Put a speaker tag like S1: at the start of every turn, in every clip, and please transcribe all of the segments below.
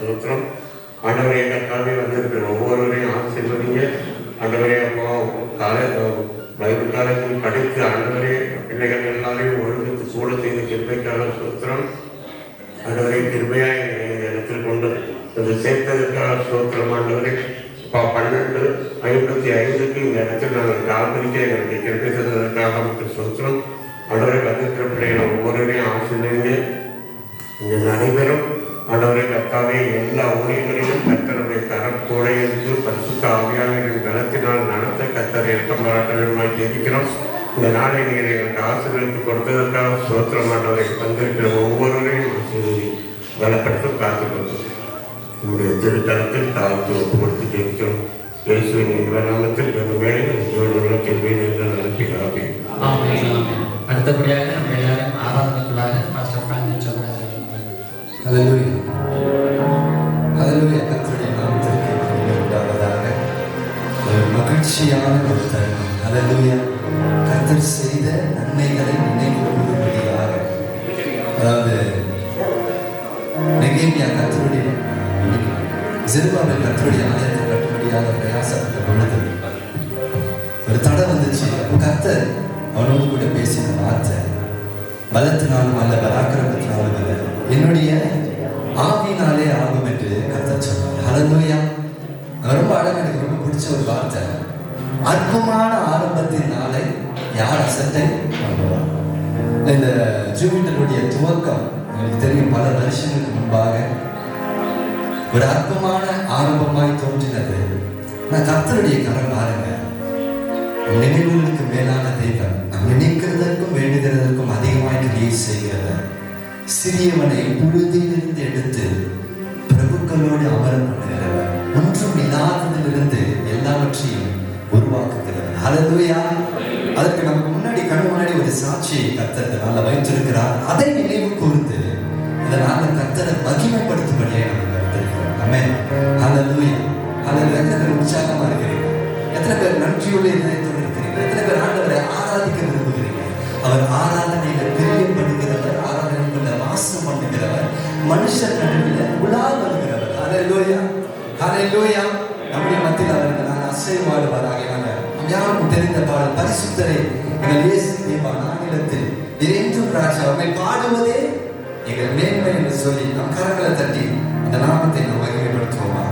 S1: சூத்திரம். ஆண்டவரை கர்த்தாவே வந்திருக்கிற ஒவ்வொருவரையும் ஆசிர்வதிங்க ஆண்டவரே அப்பா காலே பைபிள் காலத்தில் படித்து ஆண்டவரே பிள்ளைகள் எல்லாரையும் ஒழுங்கு சூழ செய்த கிருமைக்கான சூத்திரம். ஆண்டவரை கிருபையாய் இந்த இடத்தில் கொண்டு இது சேர்த்ததற்காக சூத்திரம். ஆண்டவரை பா பன்னெண்டு ஐம்பத்தி ஐந்துக்கு இந்த இடத்தில் நாங்கள் கால்பரிக்க எங்களுக்கு கிருபை தந்ததற்காக நமக்கு சூத்திரம். ஆண்டவரை வந்திருக்கிற பிள்ளைகளை ஒவ்வொருவரையும் ஆசிரியங்க இங்கே நடைபெறும். ஜெபிக்கிறோம். இந்த நாளை நீங்கள் எங்களுக்கு ஆசீர்வதித்து கொடுத்ததற்காக சோத்திரம் ஆண்டவரை வந்திருக்கிற ஒவ்வொருவரையும் பலப்படுத்த காத்துக்கொள்ளும் உங்களுடைய திருத்தலத்தில் தாழ்த்து ஒப்பு கொடுத்து ஜெபிக்கிறோம். இயேசுவின் இந்த நாமத்தில் வெறும் வேலை ஜீவனுள்ள கேள்வி என்று நடத்துகிறாவே
S2: ஆமென், ஆமென். அடுத்தபடியாக நம்ம எல்லாரும் ஆராதனைக்குள்ளாக மாஸ்டர்
S3: நாமத்திற்கு உண்டாவதாக. ஒரு மகிழ்ச்சியான ஒரு தருணம் ஹalleluya கர்த்தர் செய்த நன்மைகளை நினைவு கூறும்படியாக அதாவது நெகேமியா கர்த்தருடைய ஜெருபாபேல் கர்த்தருடைய ஆலயத்தை கட்டும்படியாக பிரயாசப்பட்ட பொழுது ஒரு தடை வந்துச்சு. அப்போ கர்த்தர் அவனோடு கூட பேசின வார்த்தை பலத்தினாலும் அல்ல பராக்கிரமத்தினாலும் அல்ல என்னுடைய ஆவினாலே ஆகும் என்று கர்த்தர் சொன்னார். ஹalleluya அது ரொம்ப அழகா எனக்கு ரொம்ப பிடிச்ச ஒரு வார்த்தை. அற்புதமான ஆரம்பத்தின் நாளை யார் அசட்டை பண்ணுவார்? இந்த ஜூபிட்டருடைய துவக்கம் எனக்கு தெரியும் பல வருஷங்களுக்கு முன்பாக ஒரு அற்புதமான ஆரம்பமாய் தோன்றினது. நான் கர்த்தருடைய கரம் பாருங்க. நினைவுகளுக்கு மேலான தெய்வம் நாம் நினைக்கிறதற்கும் வேண்டுகிறதற்கும் அதிகமாய் கிரியை செய்கிறத சிறியவனை புழுதியிலிருந்து எடுத்து பிரபுக்களோடு அமரம் பண்ணுகிறவர் ஒன்றும் இல்லாததிலிருந்து எல்லாவற்றையும் உருவாக்குகிறவர் அதற்கு நமக்கு முன்னாடி கண்ணு முன்னாடி ஒரு சாட்சியை கத்தத்தை இந்த வைத்திருக்கிறார். அதை நினைவு கூர்ந்து இந்த நாள்ல கத்தரை மகிமைப்படுத்தும்படியே நம்ம வைத்திருக்கிறோம். அமே ஹalleluya அதில் எத்தனை பேர் உற்சாகமா இருக்கிறீங்க? எத்தனை பேர் நன்றியுள்ள இதயத்தோடு இருக்கிறீங்க? எத்தனை பேர் ஆண்டவரை ஆராதிக்க விரும்புகிறீங்க? அவர் ஆராதனையில பிரியப்படுகிறவர் ஆராதனைக்குள்ள வாசம் பண்ணுகிறவர் மனுஷர் நடுவில் உலா வருகிறவர் அதை லோயா நம்முடைய மத்தியில் அவர் நான் அசைவாடுவாராக நாங்கள் தெரிந்த பாடல் பரிசுத்தரை எங்கள் இயேசு தேவா நானிலத்தில் இறைந்தும் ராஜா அவரை பாடுவதே எங்கள் மேன்மை என்று சொல்லி நம் கரங்களை தட்டி அந்த நாமத்தை நாம் மகிமைப்படுத்துவோமா?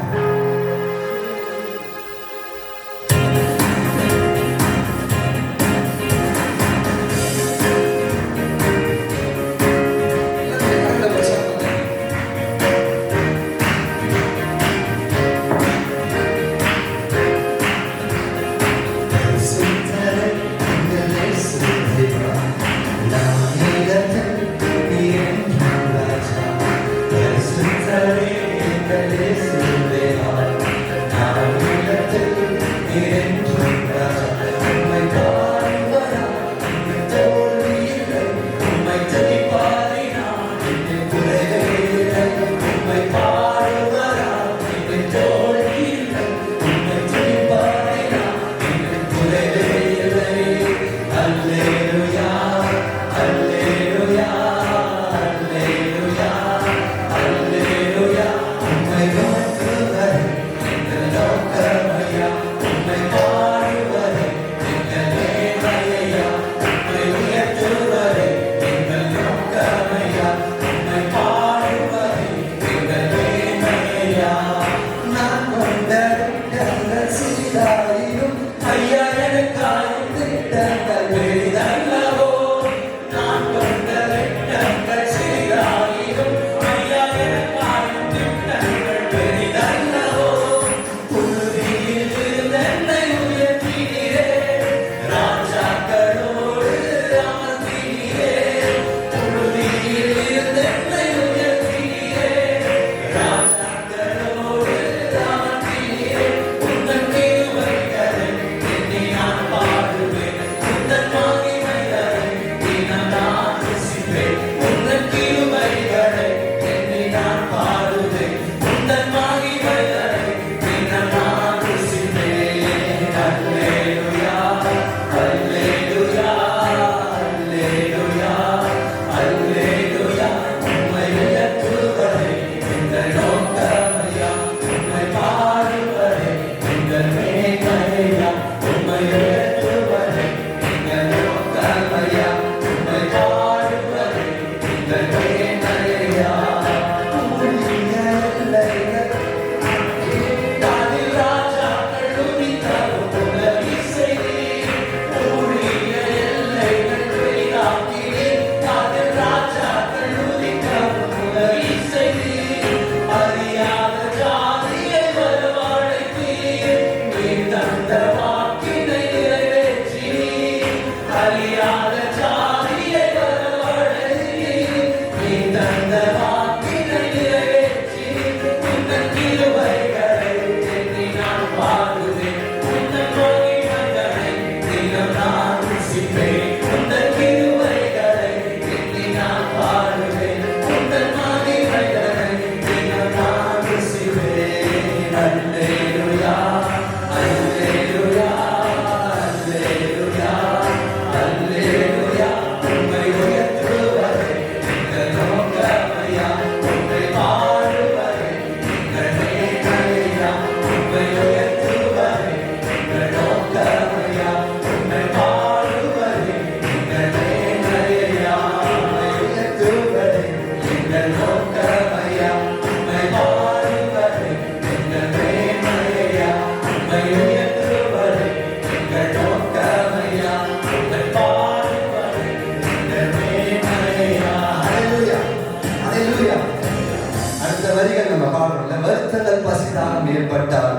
S4: தாகம் ஏற்பட்டால்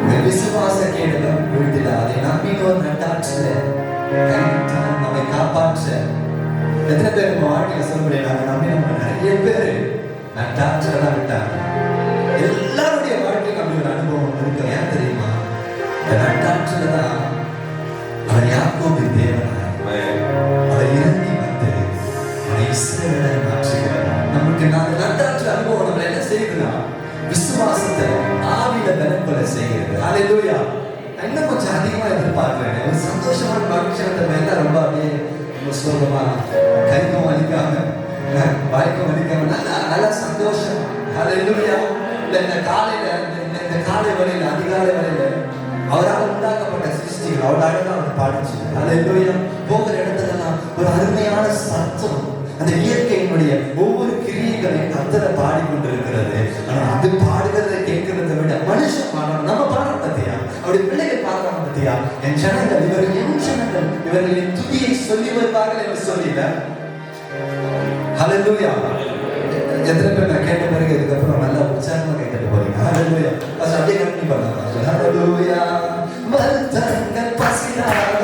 S4: உங்கள் விசுவாச கேடுகள் விழுந்திடாதே நம்பினோர் நட்டாற்ற கைவிட்டால் நம்மை காப்பாற்ற. எத்தனை பேர் உங்க வாழ்க்கையில சொல்ல முடியாது நம்பி நம்ம நிறைய பேர் நட்டாற்றலாம் விட்டாங்க. எல்லாருடைய வாழ்க்கையிலும் அப்படி ஒரு அனுபவம் இருக்கு. ஏன் தெரியுமா? இந்த நட்டாற்றுல தான் பார்க்குறேன். ஒரு சந்தோஷமான மகிழ்ச்சியான மேல ரொம்ப அப்படியே ரொம்ப சோகமா கைக்கும் வலிக்காம வாய்க்கும் வலிக்காம நல்லா நல்லா சந்தோஷம். ஹalleluya இல்ல இந்த காலையில இந்த- இந்த- இந்த காலை வரையில் அதிகாலை வரையில அவரால் உண்டாக்கப்பட்ட சிருஷ்டிகள் அவரோட அழகா அவர் பாடிச்சு. ஹalleluya போகிற இடத்துலலாம் ஒரு அருமையான சத்தம். அந்த இயற்கையினுடைய ஒவ்வொரு கிரியைகளையும் கத்தரை பாடிக்கொண்டிருக்கிறது. ஆனா அது பாடுகிறதை கேட்கிறதை விட மனுஷன் பாடணும். நம்ம பாடுறோம் அவருடைய பிள்ளைகள் பார்க்கிறாங்க பத்தியா? என் ஜனங்கள் இவர்கள் என் ஜனங்கள் இவர்களின் துதியை சொல்லி வருவார்கள் என்று சொல்லில ஹalleluya. எத்தனை பேர் நான் கேட்ட பிறகு இதுக்கப்புறம் நல்லா உற்சாகமா கேட்டுட்டு போறீங்க? ஹalleluya. அப்படியே கண்டிப்பா பண்ணலாம் மருத்தங்கள் பசிதாரம்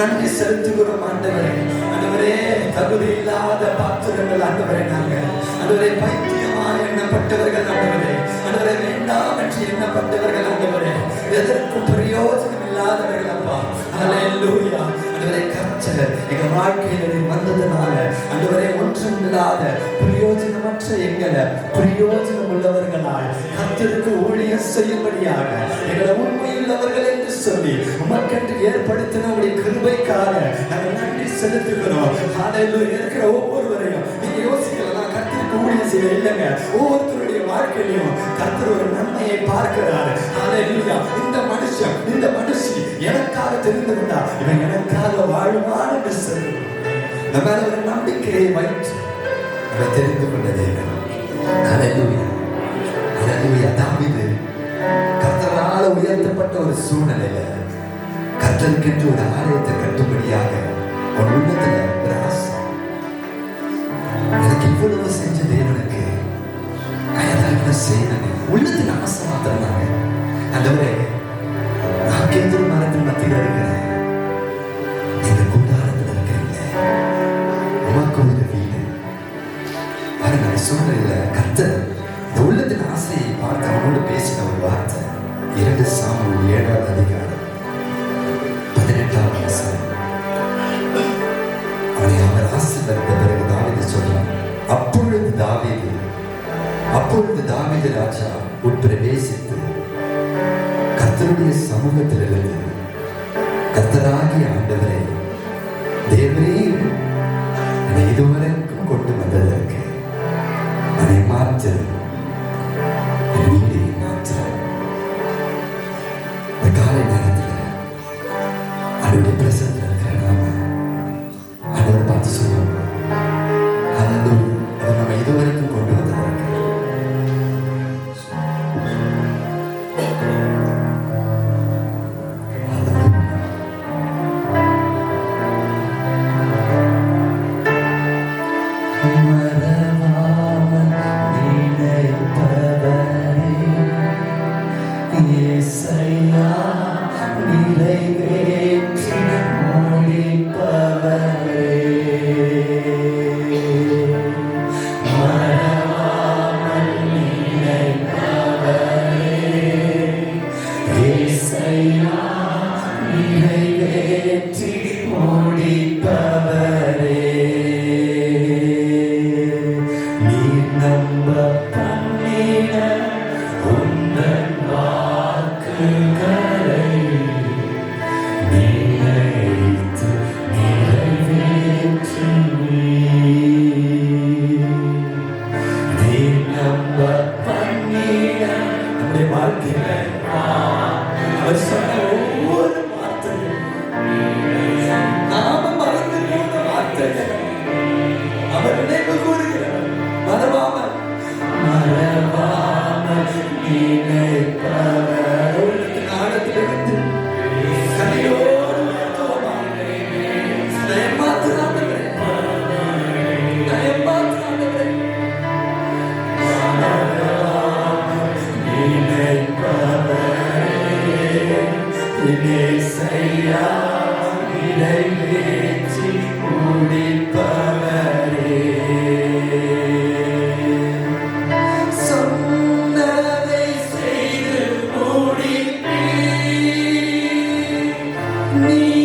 S4: நன்றி
S3: செலுத்துகிறோம் ஆண்டவரே. ஆண்டவரே தகுதி இல்லாத பாத்திரங்கள் ஆண்டவரே நாங்கள் ஆண்டவரே பைத்தியமாக எண்ணப்பட்டவர்கள் ஆண்டவரே. ஆண்டவரே வேண்டாம் என்று எண்ணப்பட்டவர்கள் ஆண்டவரே. எதற்கும் பிரயோஜனம் இல்லாதவர்கள் அப்பா. ஹalleluya ஆண்டவரே கர்த்தர் எங்க வாழ்க்கையில வந்ததுனால ஆண்டவரே ஒன்றும் இல்லாத பிரயோஜனமற்ற எங்களை பிரயோஜனம் உள்ளவர்களால் கர்த்தருக்கு ஊழியர் செய்யும்படியாக எங்களை உண்மையுள்ளவர்கள் என்று சொல்லி உமக்கு ஏற்படுத்தின உடைய கிருபைக்காக நாங்கள் நன்றி செலுத்துகிறோம். ஹalleluya. இருக்கிற ஒவ்வொருவரையும் நீங்க யோசிக்கலாம் நான் கர்த்தருக்கு ஊழியம் செய்ய இல்லைங்க. ஒவ்வொருத்தருடைய வாழ்க்கையிலையும் கத்தர் ஒரு நன்மையை பார்க்கிறாரு. ஹalleluya. இந்த மனுஷன் இந்த மனுஷி எனக்காக தெரிந்து கொண்டா இவன் எனக்காக வாழுவான் என்று சொல்லி. நம்ம ஒரு நம்பிக்கையை வைத்து அவரை தெரிந்து கொண்டதே தேவன். ஹalleluya. தாவிது கத்தரால் உயர்த்தப்பட்ட ஒரு சூழ்நிலையில கர்த்தருக்கென்று ஒரு ஆலயத்தை கட்டும்படியாக ஒரு உள்ளத்துல ஒரு ஆசை. எனக்கு இவ்வளவு செஞ்ச தேவனுக்கு அயதாக செய்யணும் உள்ளத்துல ஆசை மாத்திரம் தாங்க அந்தவரே நான் கேந்திர மரத்தில் மத்தியில் இருக்கிறேன். உட்பிரவேசித்து கர்த்தருடைய சமூகத்தில் இருந்து கர்த்தராகிய ஆண்டவரை अपने भाग्य You.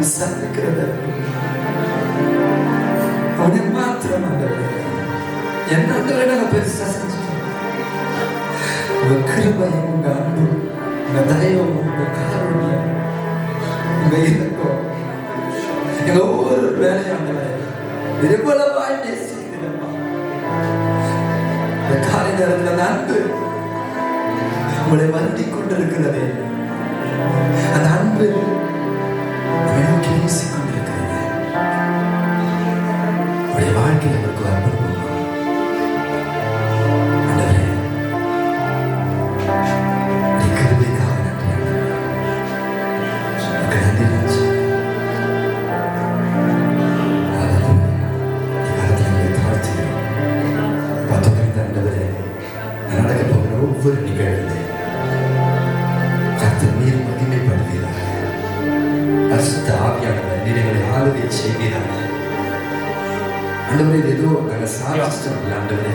S3: அவனை விசாரிக்கிறதற்கு அவனை மாத்திரம் ஆண்டவரே என்ன ஆண்டவரே நாங்க பெருசா செஞ்சுட்டோம் உங்க கிருபையும் உங்க அன்பும் உங்க தயவும் உங்க காருண்யம் உங்க இறக்கம் எங்க ஒவ்வொரு நிகழ்விலே கர்த்தர் நீர் மகிமைப்படுவீராக. பரிசுத்த ஆவியானவர் நீர் எங்களை ஆளுகை செய்வீராக. ஆண்டவரே ஏதோ நாங்கள் சாதிச்சிட்டோம் இல்லை ஆண்டவரே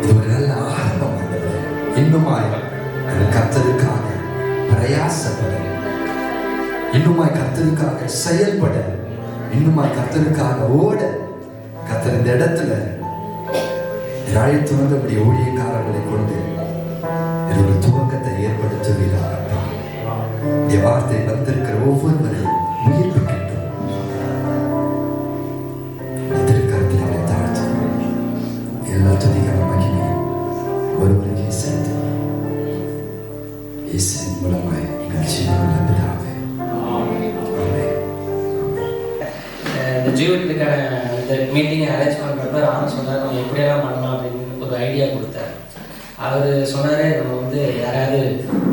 S3: இது ஒரு நல்ல ஆரம்பம் ஆண்டவரே இன்னுமாய் நாங்கள் கத்தருக்காக பிரயாசப்பட. இன்னுமாய் கத்தருக்காக செயல்பட. இன்னுமாய் கத்தருக்காக ஓட. கத்தர் இந்த இடத்துல அழைத்து வந்து அப்படி ஊழியக்காரர்களை கொண்டு என்னுடைய துவக்கத்தை ஏற்படுத்துவீராகப்பா இந்த வார்த்தை வந்திருக்கிற ஒவ்வொருவரையும் உயிர்ப்பிக்கட்டும் திருக்கரத்தில் எங்களை தாழ்த்து எல்லா துதிகார மகிமையும் ஒருவருக்கே சேர்த்து மூலமாய் எங்கள்
S2: இந்த மீட்டிங்கை அரேஞ்ச் பண்ணுறப்ப ராமன் சொன்னார் நம்ம எப்படியெல்லாம் பண்ணலாம்? அப்படின்னு ஒரு ஐடியா கொடுத்தார். அவர் சொன்னார் நம்ம வந்து யாராவது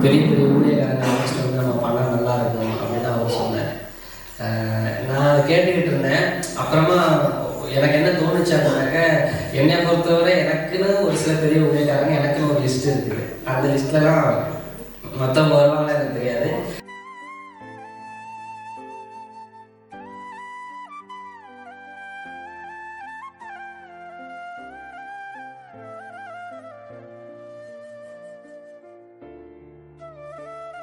S2: பெரிய பெரிய ஊழியக்காரங்க ஆரம்பிச்சுட்டு வந்து நம்ம பண்ணால் நல்லா இருக்கும் அப்படின்னு அவர் சொன்னார். நான் அதை கேட்டுக்கிட்டு இருந்தேன். அப்புறமா எனக்கு என்ன தோணுச்சு அப்படின்னாக்க என்னை பொறுத்தவரை எனக்குன்னு ஒரு சில பெரிய ஊழியக்காரங்க எனக்குன்னு ஒரு லிஸ்ட் இருக்குது. அந்த லிஸ்ட்லலாம் மற்றவங்க